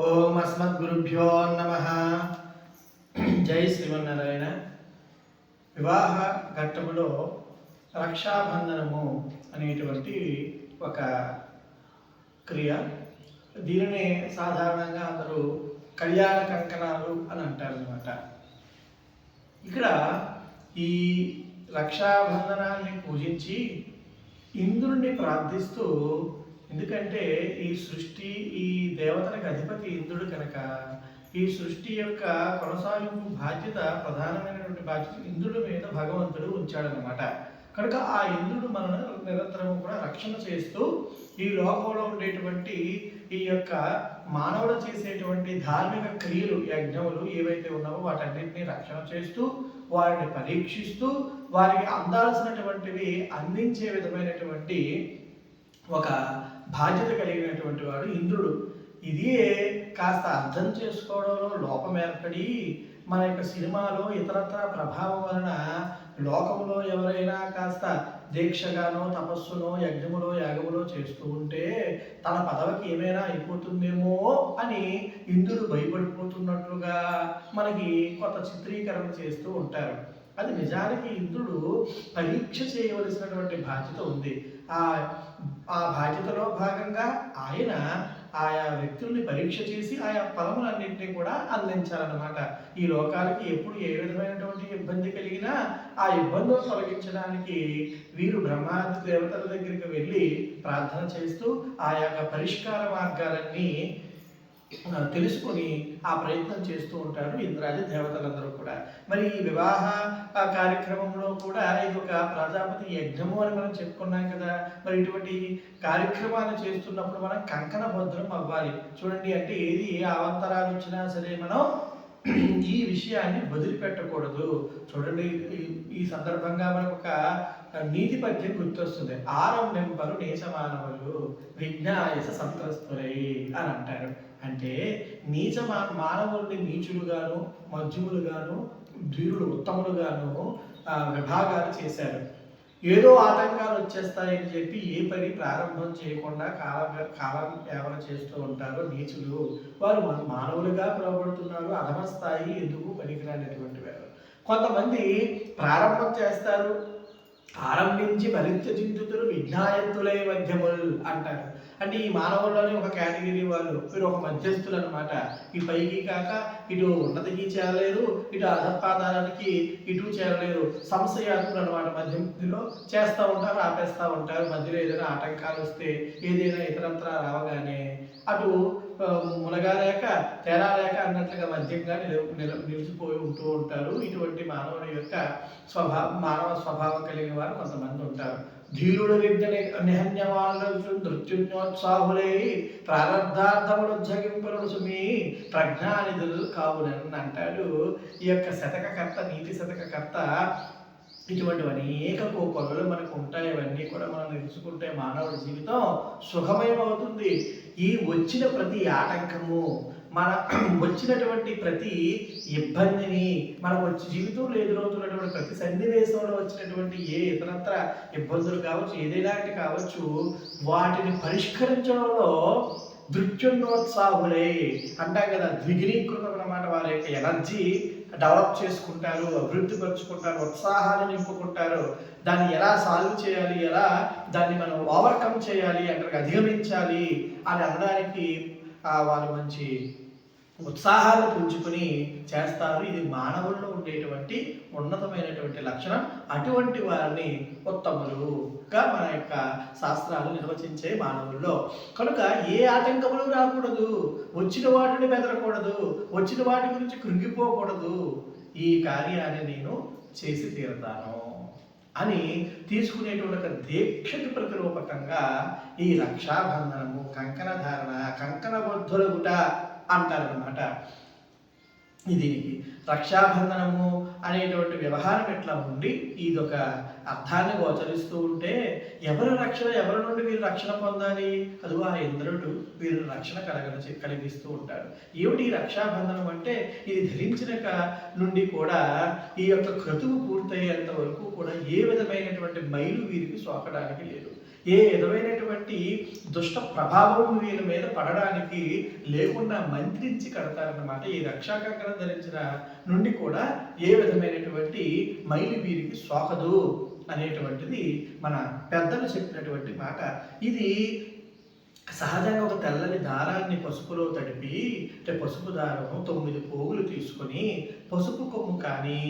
ఓం అస్మద్గురుభ్యో నమ. జై శ్రీమన్నారాయణ. వివాహ ఘట్టములో రక్షాబంధనము అనేటువంటి ఒక క్రియ. దీనిని సాధారణంగా అందరూ కళ్యాణ కంకణాలు అని అంటారు అనమాట ఇక్కడ ఈ రక్షాబంధనాన్ని పూజించి ఇంద్రుణ్ణి ప్రార్థిస్తూ ఎందుకంటే ఈ సృష్టి ఈ దేవతలకు అధిపతి ఇంద్రుడు కనుక ఈ సృష్టి యొక్క కొనసాగింపు బాధ్యత ప్రధానమైనటువంటి బాధ్యత ఇంద్రుడి మీద భగవంతుడు ఉంచాడనమాట కనుక ఆ ఇంద్రుడు మనను నిరంతరం కూడా రక్షణ చేస్తూ ఈ లోకంలో ఉండేటువంటి ఈ యొక్క మానవుడు చేసేటువంటి ధార్మిక క్రియలు యజ్ఞములు ఏవైతే ఉన్నావో వాటన్నింటినీ రక్షణ చేస్తూ వారిని పరీక్షిస్తూ వారికి అందాల్సినటువంటివి అందించే విధమైనటువంటి ఒక బాధ్యత కలిగినటువంటి వాడు ఇంద్రుడు. ఇదే కాస్త అర్థం చేసుకోవడంలో లోపం ఏర్పడి మన యొక్క సినిమాలో ఇతరత్ర ప్రభావం వలన లోకంలో ఎవరైనా కాస్త దీక్షగానో తపస్సునో యజ్ఞములో యాగములో చేస్తూ ఉంటే తన పదవికి ఏమైనా అయిపోతుందేమో అని ఇంద్రుడు భయపడిపోతున్నట్లుగా మనకి కొత్త చిత్రీకరణ చేస్తూ ఉంటారు. అది నిజానికి ఇంద్రుడు పరీక్ష చేయవలసినటువంటి బాధ్యత ఉంది. ఆ ఆ బాధ్యతలో భాగంగా ఆయన ఆయా వ్యక్తుల్ని పరీక్ష చేసి ఆయా ఫలములన్నింటినీ కూడా అందించాలన్నమాట ఈ లోకాలకి ఎప్పుడు ఏ విధమైనటువంటి ఇబ్బంది కలిగినా ఆ ఇబ్బందులు తొలగించడానికి వీరు బ్రహ్మాది దేవతల దగ్గరికి వెళ్ళి ప్రార్థన చేస్తూ ఆ యొక్క పరిష్కార మార్గాలన్నీ తెలుసుకొని ఆ ప్రయత్నం చేస్తూ ఉంటారు ఇంద్రాది దేవతలందరూ కూడా. మరి ఈ వివాహ కార్యక్రమంలో కూడా ఇది ఒక ప్రజాపతి యజ్ఞము అని మనం చెప్పుకున్నాం కదా. మరి ఇటువంటి కార్యక్రమాలు చేస్తున్నప్పుడు మనం కంకణ భద్రం అవ్వాలి. చూడండి అంటే ఏది ఏ అవంతరాలు వచ్చినా సరే మనం ఈ విషయాన్ని వదిలిపెట్టకూడదు. చూడండి ఈ- సందర్భంగా మనకు ఒక నీతి పద్యం గుర్తొస్తుంది. ఆరంభింపరు నేసమానవులు విజ్ఞాయస సంతస్తులై అని అంటారు. అంటే నీచ మా- మానవుల్ని నీచులుగాను మధ్యములుగాను ధీరులు ఉత్తములుగాను విభాగాలు చేశారు. ఏదో ఆటంకాలు వచ్చేస్తాయని చెప్పి ఏ పని ప్రారంభం చేయకుండా కాల కాలం సేవలు చేస్తూ ఉంటారు నీచులు. వారు మానవులుగా పిలువబడుతున్నారు అధమ స్థాయి ఎందుకు పనికిరానటువంటి వారు. కొంతమంది ప్రారంభం చేస్తారు ఆరంభించి మరింత చింతుతులు విజ్ఞాయంతులై మధ్యములు అంటారు. అంటే ఈ మానవుల్లోనే ఒక కేటగిరీ వాళ్ళు వీరు ఒక మధ్యస్థులు అనమాట ఈ పైకి కాక ఇటు ఉన్నతికి చేరలేరు ఇటు అధపాదానికి ఇటు చేరలేరు సంశయాత్ములు అనమాట మధ్యలో చేస్తూ ఉంటారు ఆపేస్తూ ఉంటారు. మధ్యలో ఏదైనా ఆటంకాలు వస్తే ఏదైనా ఇతరత్ర రావగానే అటు ఆ, మునగాలేక తేరాలేక అన్నట్లుగా మధ్యంగా నిల నిలిచిపోయి ఉంటూ ఉంటారు. ఇటువంటి మానవుని యొక్క స్వభావం మానవ స్వభావం కలిగిన వారు కొంతమంది ఉంటారు. ధీరుడు విద్యని నిహన్యవాళ్ళు నృత్యున్యోత్సాహులై ప్రారంధార్థములు జగింపులు మీ ప్రజ్ఞానిధులు కావునని అంటాడు. ఈ యొక్క శతకకర్త నీతి శతకకర్త ఇటువంటి అనేక కోపలు మనకు ఉంటాయి అవన్నీ కూడా మనం తెలుసుకుంటే మానవుడి జీవితం సుఖమయమవుతుంది. ఈ వచ్చిన ప్రతి ఆటంకము మన వచ్చినటువంటి ప్రతి ఇబ్బందిని మనం వచ్చి జీవితంలో ఎదురవుతున్నటువంటి ప్రతి సన్నివేశంలో వచ్చినటువంటి ఏ ఇతరత్ర ఇబ్బందులు కావచ్చు ఏదైనా కావచ్చు వాటిని పరిష్కరించడంలో దృత్యున్నోత్సాహులై అంటాం కదా ద్విగుణీకృతం అన్నమాట వారి యొక్క ఎనర్జీ డెవలప్ చేసుకుంటారు అభివృద్ధి పరుచుకుంటారు ఉత్సాహాన్ని నింపుకుంటారు. దాన్ని ఎలా సాల్వ్ చేయాలి ఎలా దాన్ని మనం ఓవర్కమ్ చేయాలి అక్కడికి అధిగమించాలి అని అనడానికి వాళ్ళు మంచి ఉత్సాహాలు పెంచుకుని చేస్తారు. ఇది మానవుల్లో ఉండేటువంటి ఉన్నతమైనటువంటి లక్షణం. అటువంటి వారిని ఉత్తములుగా మన యొక్క శాస్త్రాలు నిర్వచించే మానవుల్లో. కనుక ఏ ఆటంకములు రాకూడదు. వచ్చిన వాటిని బెదరకూడదు. వచ్చిన వాటి గురించి కృంగిపోకూడదు. ఈ కార్యాన్ని నేను చేసి తీరుతాను అని తీసుకునేటువంటి ఒక దీక్షకి ప్రతిరూపకంగా ఈ రక్షాబంధనము కంకణ ధారణ కంకణ బొద్ధులగుట అంటారనమాట దీనికి రక్షాబంధనము అనేటువంటి వ్యవహారం ఎట్లా ఉండి ఇదొక అర్థాన్ని గోచరిస్తూ ఉంటే ఎవరి రక్షణ ఎవరి నుండి వీరు రక్షణ పొందాలి? అదిగో ఆ ఇంద్రుడు వీరు రక్షణ కలగ కలిగిస్తూ ఉంటాడు. ఏమిటి ఈ రక్షాబంధనం అంటే? ఇది ధరించిన నుండి కూడా ఈ యొక్క క్రతువు పూర్తయ్యేంత వరకు కూడా ఏ విధమైనటువంటి మైలు వీరికి సోకడానికి లేదు. ఏ విధమైనటువంటి దుష్ట ప్రభావం వీరి మీద పడడానికి లేకుండా మంత్రించి కడతారన్నమాట. ఈ రక్షాకంకణం ధరించిన నుండి కూడా ఏ విధమైనటువంటి మైలు వీరికి సోకదు అనేటువంటిది మన పెద్దలు చెప్పినటువంటి మాట. ఇది సహజంగా ఒక తెల్లని దారాన్ని పసుపులో తడిపి అంటే పసుపు దారము తొమ్మిది పోగులు తీసుకొని పసుపు కొమ్ము కానీ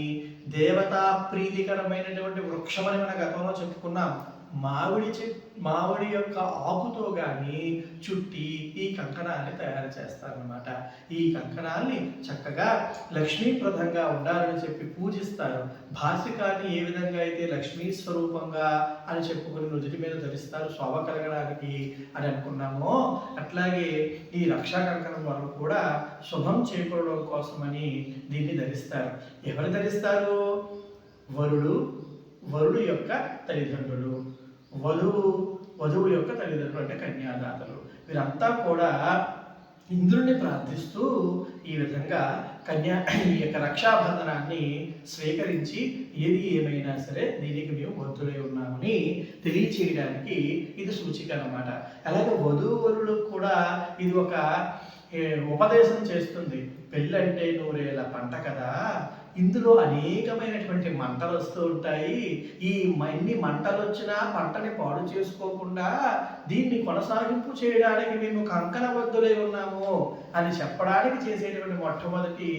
దేవతా ప్రీతికరమైనటువంటి వృక్షమని మన గతంలో చెప్పుకున్నాం. మామిడి చె మామిడి యొక్క ఆకుతో కానీ చుట్టి ఈ కంకణాన్ని తయారు చేస్తారనమాట ఈ కంకణాన్ని చక్కగా లక్ష్మీప్రదంగా ఉండాలని చెప్పి పూజిస్తారు. భాషికాన్ని ఏ విధంగా అయితే లక్ష్మీ స్వరూపంగా అని చెప్పుకుని నుదుటి మీద ధరిస్తారు శోభ కలగడానికి అని అనుకున్నామో అట్లాగే ఈ రక్షా కంకణం వల్ల కూడా శుభం చేకూరడం కోసమని దీన్ని ధరిస్తారు. ఎవరు ధరిస్తారు? వరుడు వరుడు యొక్క తల్లిదండ్రులు. వధువు వధువు యొక్క తల్లిదండ్రులు అంటే కన్యాదాతలు. వీరంతా కూడా ఇంద్రుణ్ణి ప్రార్థిస్తూ ఈ విధంగా కన్యా ఈ యొక్క రక్షాబంధనాన్ని స్వీకరించి ఏది ఏమైనా సరే దీనికి మేము బద్ధులై ఉన్నామని తెలియచేయడానికి ఇది సూచిక అన్నమాట. అలాగే వధూవరులకు కూడా ఇది ఒక ఉపదేశం చేస్తుంది. పెళ్ళంటే నూరేళ్ళ పంట కదా ఇందులో అనేకమైనటువంటి మంటలు వస్తూ ఉంటాయి. ఈ ఎన్ని మంటలు వచ్చినా పంటని పాడు చేసుకోకుండా దీన్ని కొనసాగింపు చేయడానికి మేము కంకణబద్ధులై ఉన్నాము అని చెప్పడానికి చేసేటువంటి మొట్టమొదటి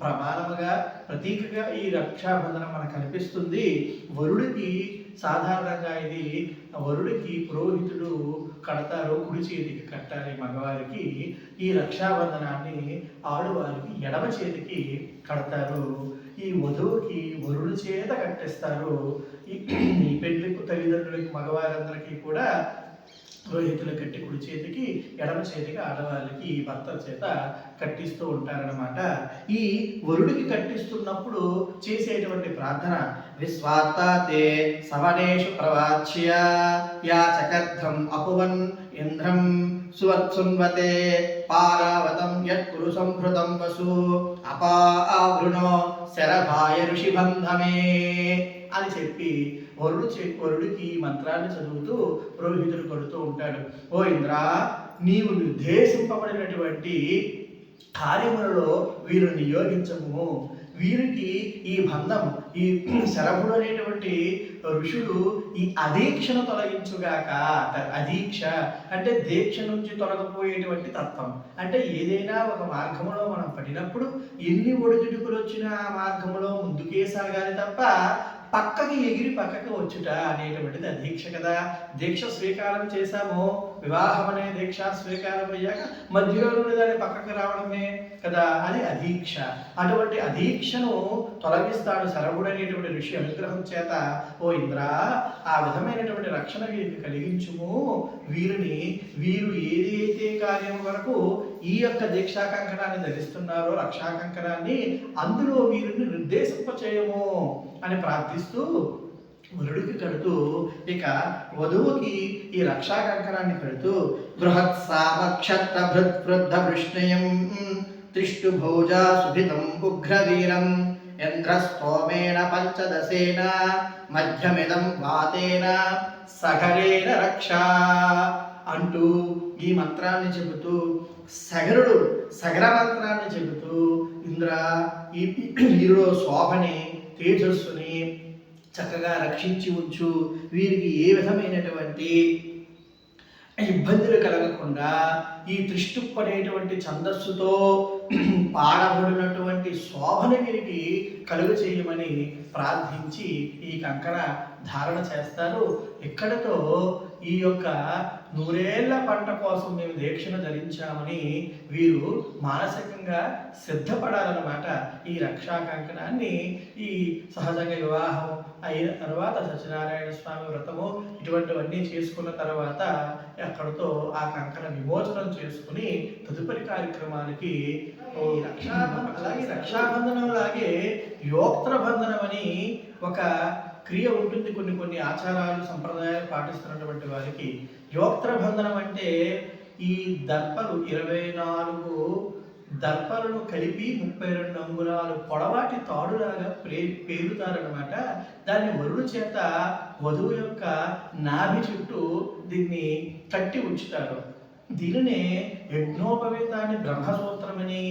ప్రమాణముగా ప్రతీకగా ఈ రక్షాబంధనం మనకు కనిపిస్తుంది. వరుడికి సాధారణంగా ఇది వరుడికి పురోహితుడు కడతారు కుడి చేతికి కట్టాలి మగవారికి ఈ రక్షాబంధనాన్ని ఆడవారికి ఎడమ చేతికి కడతారు. ఈ వధువుకి వరుడు చేత కట్టేస్తారు. ఈ ఈ పెళ్ళికు తల్లిదండ్రులకి మగవారందరికీ కూడా పురోహితులు కట్టి కుడి చేతికి ఎడమ చేతికి ఆడవాళ్ళకి భర్త చేత కట్టిస్తూ ఉంటారనమాట ఈ వరుడికి కట్టిస్తున్నప్పుడు చేసేటువంటి ప్రార్థన విశ్వాత్తే సవనేషు ప్రవాచ్య యా చకర్థం అపువన్ ఇంద్రం సువత్సున్వతే పారావతం యత్కురు సంహృతం వసు అపావృణో శరభాయ ఋషిబంధమే అని చెప్పి వరుడు చే వరుడికి ఈ మంత్రాన్ని చదువుతూ పురోహితుడు కొడుతూ ఉంటాడు. ఓ ఇంద్ర నీవు నిర్దేశింపబడినటువంటి కార్యములలో వీరు నియోగించము. వీరికి ఈ బంధం ఈ శరభుడు అనేటువంటి ఋషుడు ఈ అధీక్షను తొలగించుగాక అధీక్ష అంటే దీక్ష నుంచి తొలగిపోయేటువంటి తత్వం. అంటే ఏదైనా ఒక మార్గంలో మనం పడినప్పుడు ఎన్ని ఒడిదుడుకులు వచ్చినా ఆ మార్గంలో ముందుకే సాగాలి తప్ప పక్కకి ఎగిరి పక్కకి వచ్చుట అనేటువంటిది దీక్ష కదా. దీక్ష స్వీకారం చేశాము. వివాహం అనే దీక్ష స్వీకారం అయ్యాక మధ్యలో నుండి దాని పక్కకి రావడమే కదా. అది అధీక్ష. అటువంటి అధీక్షను తొలగిస్తాడు శరవుడు అనేటువంటి ఋషి అనుగ్రహం చేత. ఓ ఇంద్ర ఆ విధమైనటువంటి రక్షణ వీరికి కలిగించుము. వీరిని వీరు ఏదైతే కార్యం వరకు ఈ యొక్క దీక్షా కంకణాన్ని ధరిస్తున్నారో రక్షాకంకణాన్ని అందులో వీరిని నిర్దేశింపచేయము అని ప్రార్థిస్తూ వరుడికి కడుతూ ఇక వధువుకి ఈ రక్షా కంకణాన్ని కడుతూ బృహత్ సామక్షత్ర భృత్ వృద్ధ వృష్ణయం త్రిష్టు భోజా సుభితం ఉగ్రవీరం ఇంద్రస్తోమేన పంచదశేన మధ్యమిదం వాతేన సగరేణ రక్ష అంటూ ఈ మంత్రాన్ని చెబుతూ సగరుడు సగరమంత్రాన్ని చెబుతూ ఇంద్ర ఈ వీరిలో శోభని తేజస్సుని చక్కగా రక్షించి ఉంచు. వీరికి ఏ విధమైనటువంటి ఇబ్బందులు కలగకుండా ఈ త్రిష్టుప్పనేటువంటి ఛందస్సుతో పాడబడినటువంటి శోభని వీరికి కలుగు చేయమని ప్రార్థించి ఈ కంకణ ధారణ చేస్తారు. ఇక్కడతో ఈ యొక్క నూరేళ్ళ పంట కోసం మేము దీక్షను ధరించామని వీరు మానసికంగా సిద్ధపడాలన్నమాట ఈ రక్షా కంకణాన్ని ఈ సహజంగా వివాహం అయిన తర్వాత సత్యనారాయణ స్వామి వ్రతము ఇటువంటివన్నీ చేసుకున్న తర్వాత అక్కడతో ఆ కంకణ విమోచనం చేసుకుని తదుపరి కార్యక్రమానికి రక్షాబంధనం అలాగే రక్షాబంధనం లాగే యోక్త్ర బంధనం అని ఒక క్రియ ఉంటుంది. కొన్ని కొన్ని ఆచారాలు సంప్రదాయాలు పాటిస్తున్నటువంటి వారికి యోక్త్ర బంధనం అంటే ఈ దర్పలు ఇరవై నాలుగు దర్పలను కలిపి ముప్పై రెండు అంగుళాలు పొడవాటి తాడులాగా ప్రే పేరుతారనమాట దాన్ని వరుడు చేత వధువు యొక్క నాభి చుట్టూ దీన్ని కట్టి ఉంచుతారు దీనినే యజ్ఞోపవేతాన్ని బ్రహ్మసూత్రమని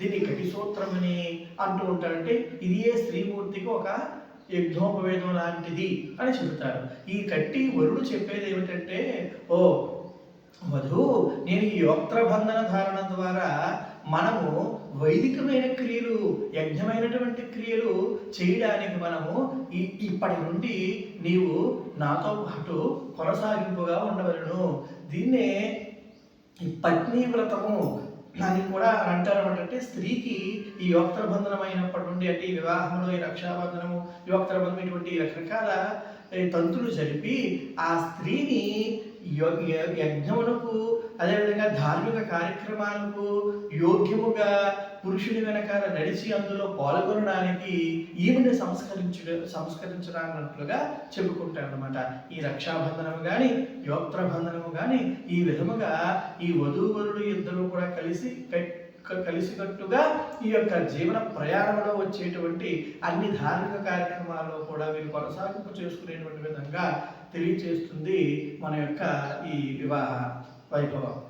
దీన్ని కటిసూత్రమని అంటూ ఉంటారంటే ఇది ఏ స్త్రీమూర్తికి ఒక యజ్ఞోపవేదం లాంటిది అని చెబుతారు. ఈ కట్టి వరుడు చెప్పేది ఏమిటంటే ఓ వధు నేను ఈ యోక్త్రబంధన ధారణ ద్వారా మనము వైదికమైన క్రియలు యజ్ఞమైనటువంటి క్రియలు చేయడానికి మనము ఈ ఇప్పటి నుండి నీవు నాతో పాటు కొనసాగింపుగా ఉండవలను. దీన్నే పత్ని వ్రతము దానికి కూడా అంటారు అంటే స్త్రీకి ఈ యోక్త్రబంధనం అయినప్పటి నుండి అంటే ఈ వివాహంలో ఈ రక్షాబంధనము బంధం ఇటువంటి రకరకాల తంతులు జరిపి ఆ స్త్రీని యజ్ఞమునకు అదేవిధంగా ధార్మిక కార్యక్రమాలకు యోగ్యముగా పురుషుని వెనకాల నడిచి అందులో పాల్గొనడానికి ఈమెను సంస్కరించ సంస్కరించడాన్నట్లుగా చెప్పుకుంటారు అనమాట ఈ రక్షాబంధనము కానీ యోక్త్రబంధనము కానీ ఈ విధముగా ఈ వధూవరుడు ఇద్దరు కూడా కలిసి క- కలిసికట్టుగా ఈ యొక్క జీవన ప్రయాణంలో వచ్చేటువంటి అన్ని ధార్మిక కార్యక్రమాల్లో కూడా వీరు కొనసాగింపు చేసుకునేటువంటి విధంగా తెలియచేస్తుంది మన యొక్క ఈ వివాహ వైభవం.